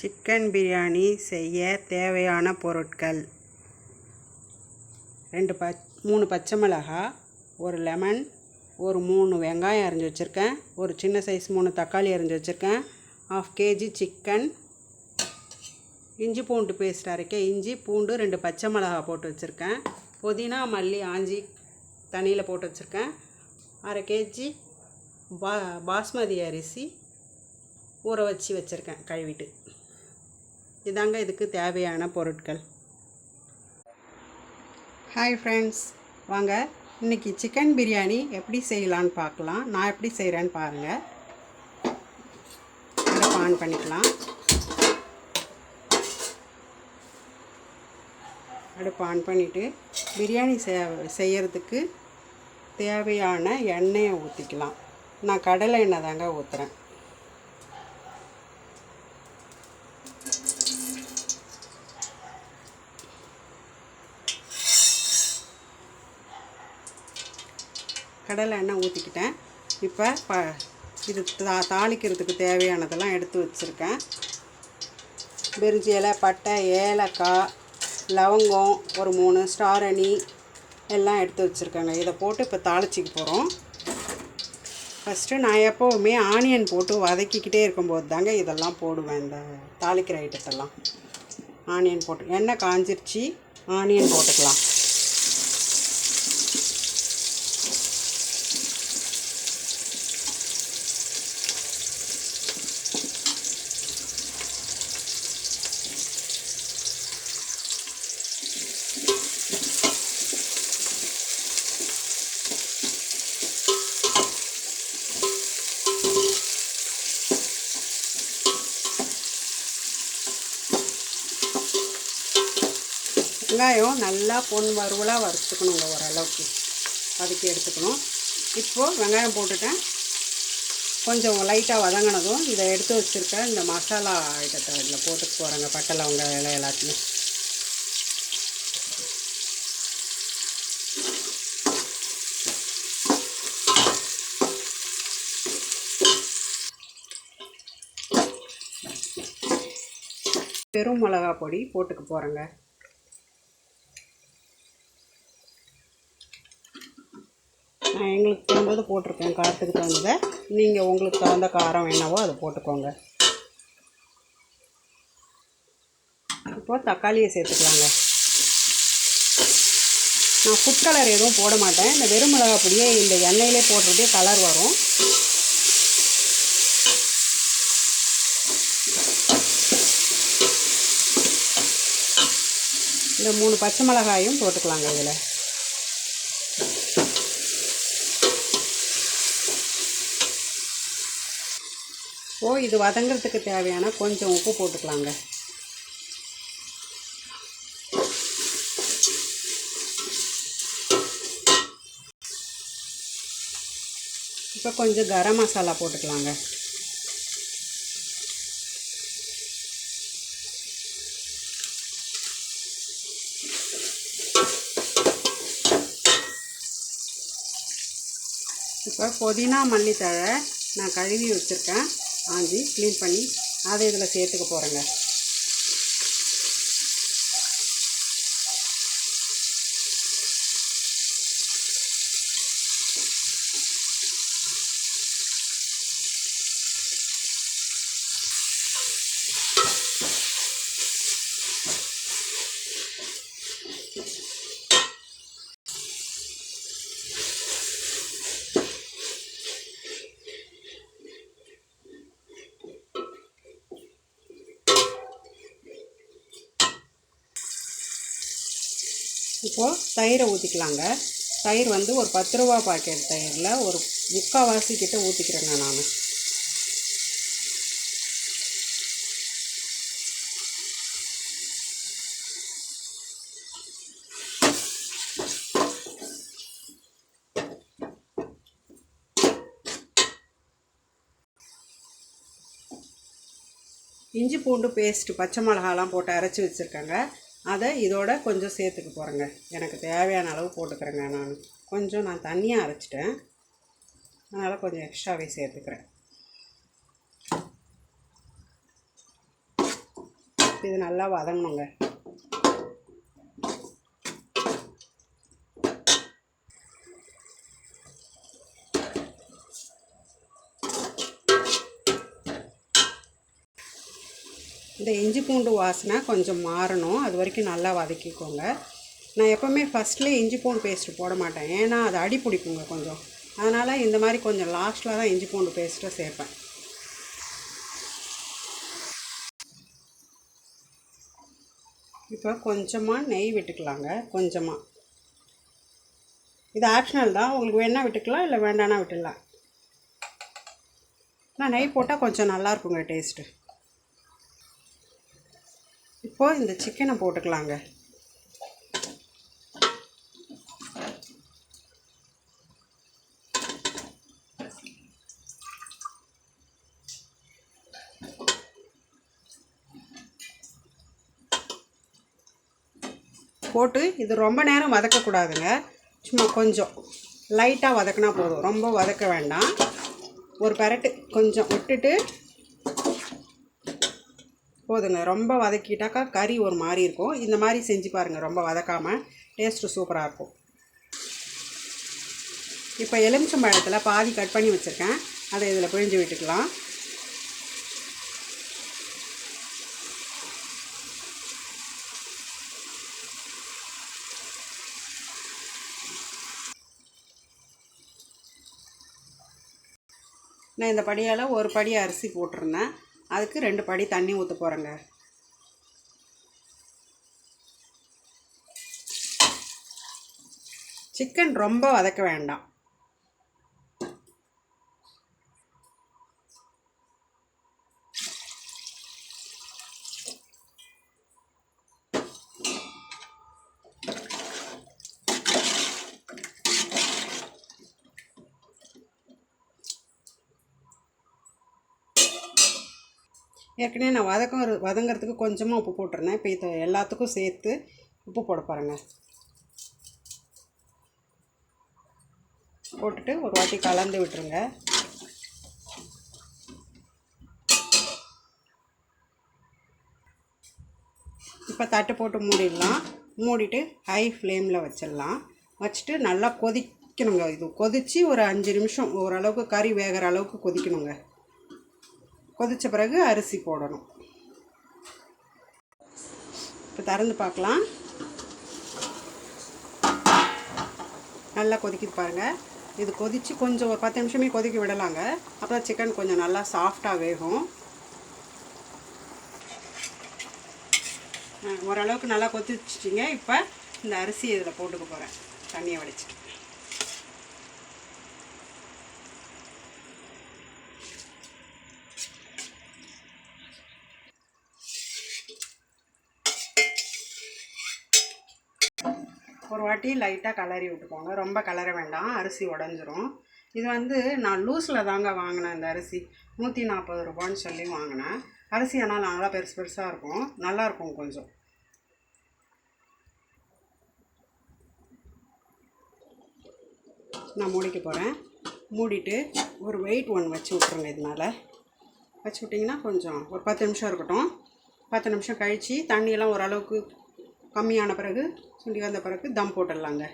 Chicken biryani செய்ய தேவையான பொருட்கள். ரெண்டு பச் மூணு பச்சை மிளகா ஒரு லெமன் ஒரு மூணு வெங்காயம் அரிஞ்சு வச்சுருக்கேன். ஒரு சின்ன சைஸ் மூணு தக்காளி அரிஞ்சு வச்சுருக்கேன். ஆஃப் கேஜி சிக்கன் இஞ்சி பூண்டு பேஸ்ட் அரைக்க இஞ்சி பூண்டு ரெண்டு பச்சை மிளகா போட்டு வச்சுருக்கேன். புதினா மல்லி ஆஞ்சி தண்ணியில் போட்டு வச்சுருக்கேன். அரை கேஜி பா பாஸ்மதி அரிசி ஊற வச்சு வச்சுருக்கேன் கழுவிட்டு. இதாங்க இதுக்கு தேவையான பொருட்கள். ஹாய் ஃப்ரெண்ட்ஸ் வாங்க இன்றைக்கி சிக்கன் பிரியாணி எப்படி செய்யலான்னு பார்க்கலாம். நான் எப்படி செய்கிறேன்னு பாருங்கள் அடுப்பு ஆன் பண்ணிக்கலாம். அடுப்பு ஆன் பண்ணிவிட்டு பிரியாணி செய்யறதுக்கு தேவையான எண்ணெயை ஊற்றிக்கலாம் நான் கடலை எண்ணெய் தாங்க ஊற்றுறேன் கடலை எண்ணெய் ஊற்றிக்கிட்டேன் இப்போ ப இது தா தாளிக்கிறதுக்கு தேவையானதெல்லாம் எடுத்து வச்சுருக்கேன். பிரிஞ்சி இலை பட்டை ஏலக்காய் லவங்கம் ஒரு மூணு ஸ்டாரணி எல்லாம் எடுத்து வச்சுருக்கேங்க. இதை போட்டு இப்போ தாளிச்சிக்க போகிறோம் ஃபஸ்ட்டு நான் எப்போவுமே ஆனியன் போட்டு வதக்கிக்கிட்டே இருக்கும்போது தாங்க இதெல்லாம் போடுவேன் இந்த தாளிக்கிற ஐட்டத்தெல்லாம் ஆனியன் போட்டு எண்ணெய் காஞ்சிருச்சு ஆனியன் போட்டுக்கலாம். வெங்காயம் நல்லா பொன் வறுவலாக வறுத்துக்கணுங்க ஓரளவுக்கு. அதுக்கு எடுத்துக்கணும். இப்போது வெங்காயம் போட்டுட்டேன். கொஞ்சம் லைட்டாக வதங்கினதும் இதை எடுத்து வச்சுருக்க இந்த மசாலா ஐட்டத்தை இதில் போட்டுக்கு போகிறேங்க பட்டை லவங்க இலை எல்லாத்தையும். பெரும் மிளகா பொடி போட்டுக்க போகிறேங்க எங்களுக்கு தகுந்தது போட்டிருக்கேன். காரத்துக்கு தகுந்ததை நீங்கள் உங்களுக்கு தகுந்த காரம் என்னவோ அதை போட்டுக்கோங்க. இப்போது தக்காளியை சேர்த்துக்கலாங்க. நான் ஃபுட் கலர் எதுவும் போட மாட்டேன். இந்த வெறும் மிளகா பொடியே இந்த எண்ணெயிலே போடுறதே கலர் வரும். இந்த மூணு பச்சை மிளகாயும் போட்டுக்கலாங்க இதில். இப்போது இது வதங்கிறதுக்கு தேவையான கொஞ்சம் உப்பு போட்டுக்கலாங்க. இப்போ கொஞ்சம் கரம் மசாலா போட்டுக்கலாங்க. இப்போ புதினா மல்லித்தழை நான் கழுவி வச்சுருக்கேன். ஆஞ்சி க்ளீன் பண்ணி அதை இதில் சேர்த்துக்க போகிறேங்க இப்போது தயிரை ஊற்றிக்கலாங்க தயிர் வந்து ஒரு பத்து ரூபா பாக்கெட் தயிரில் ஒரு முக்கால்வாசி கிட்ட ஊற்றிக்கிறேங்க நான். இஞ்சி பூண்டு பேஸ்ட்டு பச்சை மிளகாலாம் போட்டு அரைச்சி வச்சுருக்கேங்க. அதை இதோட கொஞ்சம் சேர்த்துக்க போகிறேங்க எனக்கு தேவையான அளவு போட்டுக்கிறேங்க நான். கொஞ்சம் நான் தண்ணியாக அரைச்சிட்டேன். அதனால் கொஞ்சம் எக்ஸ்ட்ராவே சேர்த்துக்கிறேன். இது நல்லா வதங்கணுங்க. இந்த இஞ்சி பூண்டு வாசனை கொஞ்சம் மாறணும். அது வரைக்கும் நல்லா வதக்கிக்கோங்க. நான் எப்போவுமே ஃபஸ்ட்லேயே இஞ்சி பூண்டு பேஸ்ட்டு போட மாட்டேன். ஏன்னா அது அடி பிடிக்குங்க கொஞ்சம். அதனால் இந்த மாதிரி கொஞ்சம் லாஸ்ட்டில் தான் இஞ்சி பூண்டு பேஸ்ட்டை சேர்ப்பேன். இப்போ கொஞ்சமாக நெய் விட்டுக்கலாங்க. கொஞ்சமாக இது ஆப்ஷனல் தான். உங்களுக்கு வேணால் விட்டுக்கலாம் இல்லை வேண்டானா விட்டுடலாம். ஆனால் நெய் போட்டால் கொஞ்சம் நல்லாயிருக்குங்க டேஸ்ட்டு இப்போ இந்த சிக்கனை போட்டுக்கலாங்க. போட்டு இது ரொம்ப நேரம் வதக்கக்கூடாதுங்க. சும்மா கொஞ்சம். லைட்டாக வதக்கினா போதும். ரொம்ப வதக்க வேண்டாம். ஒரு பரட்டு கொஞ்சம் விட்டுட்டு போதுங்க. ரொம்ப வதக்கிட்டாக்கா கறி ஒரு மாதிரி இருக்கும். இந்த மாதிரி செஞ்சு பாருங்கள் ரொம்ப வதக்காமல் டேஸ்ட்டு சூப்பராக இருக்கும். இப்போ எலுமிச்சம்பழத்தில் பாதி கட் பண்ணி வச்சுருக்கேன். அதை இதில் பிழிஞ்சு விட்டுக்கலாம். நான் இந்த படியால் ஒரு படி அரிசி போட்டிருந்தேன். அதுக்கு ரெண்டு படி தண்ணி ஊற்ற போகிறேங்க சிக்கன் ரொம்ப வதக்க வேண்டாம். ஏற்கனவே நான் வதக்கம் வதங்கிறதுக்கு கொஞ்சமாக உப்பு போட்டிருந்தேன். இப்போ இதை எல்லாத்துக்கும் சேர்த்து உப்பு போட பாருங்க போட்டுட்டு ஒரு வாட்டி கலந்து விட்டுருங்க. இப்போ தட்டு போட்டு மூடிடலாம். மூடிட்டு ஹை ஃப்ளேமில் வச்சிடலாம். வச்சுட்டு நல்லா கொதிக்கணுங்க. இது கொதித்து ஒரு அஞ்சு நிமிஷம் ஓரளவுக்கு கறி வேகிற அளவுக்கு கொதிக்கணுங்க. கொதித்த பிறகு அரிசி போடணும். இப்போ திறந்து பார்க்கலாம். நல்லா கொதிக்குது பாருங்கள் இது கொதித்து கொஞ்சம் ஒரு பத்து நிமிஷமே கொதிக்க விடலாங்க. அப்போ சிக்கன் கொஞ்சம் நல்லா சாஃப்டாக வேகும். ஓரளவுக்கு நல்லா கொதிச்சிச்சிங்க. இப்போ இந்த அரிசி இதில் போட்டுக்க போகிறேன் தண்ணியை வடிச்சிட்டு. ஒரு வாட்டி லைட்டாக கலரி விட்டுக்கோங்க. ரொம்ப கலர வேண்டாம். அரிசி உடஞ்சிரும். இது வந்து நான் லூஸில் தாங்க வாங்கினேன் இந்த அரிசி. நூற்றி நாற்பது ரூபான்னு சொல்லி வாங்கினேன். அரிசி ஆனால் நல்லா பெருசு பெருசாக இருக்கும். நல்லாயிருக்கும் கொஞ்சம். நான் மூடிக்க போகிறேன் மூடிட்டு ஒரு வெயிட் ஒன் வச்சு விட்ருங்க இதனால். வச்சு விட்டிங்கன்னா கொஞ்சம் ஒரு பத்து நிமிஷம் இருக்கட்டும். பத்து நிமிஷம் கழித்து தண்ணியெல்லாம் ஓரளவுக்கு கம்மியான பிறகு சுண்டி வந்த பிறகு தம் போட்டுடலாங்க.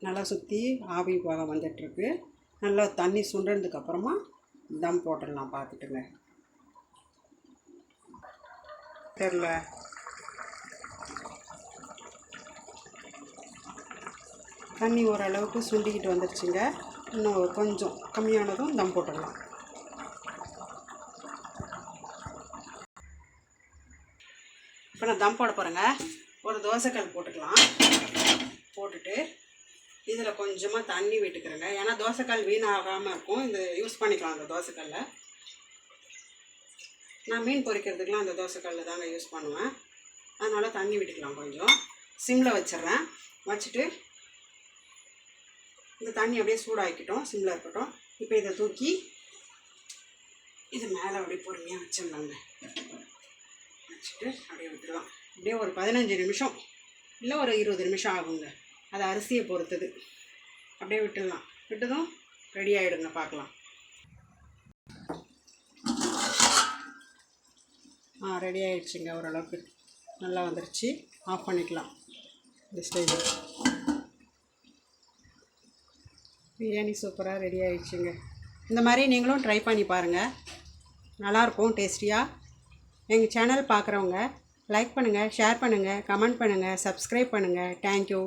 நல்லா சுற்றி ஆவி போக வந்துட்டுருக்கு. நல்லா தண்ணி சுண்டுறதுக்கப்புறமா தம் போட்டுடலாம் பார்த்துட்டுங்க. தெரில. தண்ணி ஓரளவுக்கு சுண்டிக்கிட்டு வந்துருச்சுங்க. இன்னும் கொஞ்சம் கம்மியானதும் தம் போட்டுடலாம். இப்போ நான் தம் போட போகிறேங்க ஒரு தோசைக்கல் போட்டுக்கலாம். போட்டுட்டு இதில் கொஞ்சமாக தண்ணி விட்டுக்கிறேங்க. ஏன்னா தோசைக்கல் வீணாகாமல் இருக்கும். இந்த யூஸ் பண்ணிக்கலாம் அந்த தோசைக்கல்ல. நான் மீன் பொறிக்கிறதுக்கெலாம் அந்த தோசைக்கல்ல தாங்க யூஸ் பண்ணுவேன். அதனால் தண்ணி விட்டுக்கலாம் கொஞ்சம். சிம்மில் வச்சிடுறேன். வச்சுட்டு இந்த தண்ணி அப்படியே சூடாக்கிட்டோம். சிம்மில் இருக்கட்டும். இப்போ இதை தூக்கி இது மேலே அப்படியே பொறுமையாக வச்சிடலாங்க. வச்சுட்டு அப்படியே விட்டுடலாம் அப்படியே ஒரு பதினஞ்சு நிமிஷம் இல்லை ஒரு இருபது நிமிஷம் ஆகுங்க. அது அரிசியை பொறுத்தது. அப்படியே விட்டுடலாம். விட்டதும் ரெடி ஆகிடுங்க பார்க்கலாம். ஆ ரெடி ஆகிடுச்சிங்க ஓரளவுக்கு. நல்லா வந்துருச்சு. ஆஃப் பண்ணிக்கலாம். இந்த ஸ்டேஜில் பிரியாணி சூப்பராக ரெடி ஆயிடுச்சுங்க. இந்த மாதிரி நீங்களும் ட்ரை பண்ணி பாருங்கள் நல்லாயிருக்கும் டேஸ்டியாக எங்கள் சேனல் பார்க்குறவங்க லைக் பண்ணுங்கள் ஷேர் பண்ணுங்கள் கமெண்ட் பண்ணுங்கள் சப்ஸ்கிரைப் பண்ணுங்கள் தேங்க்யூ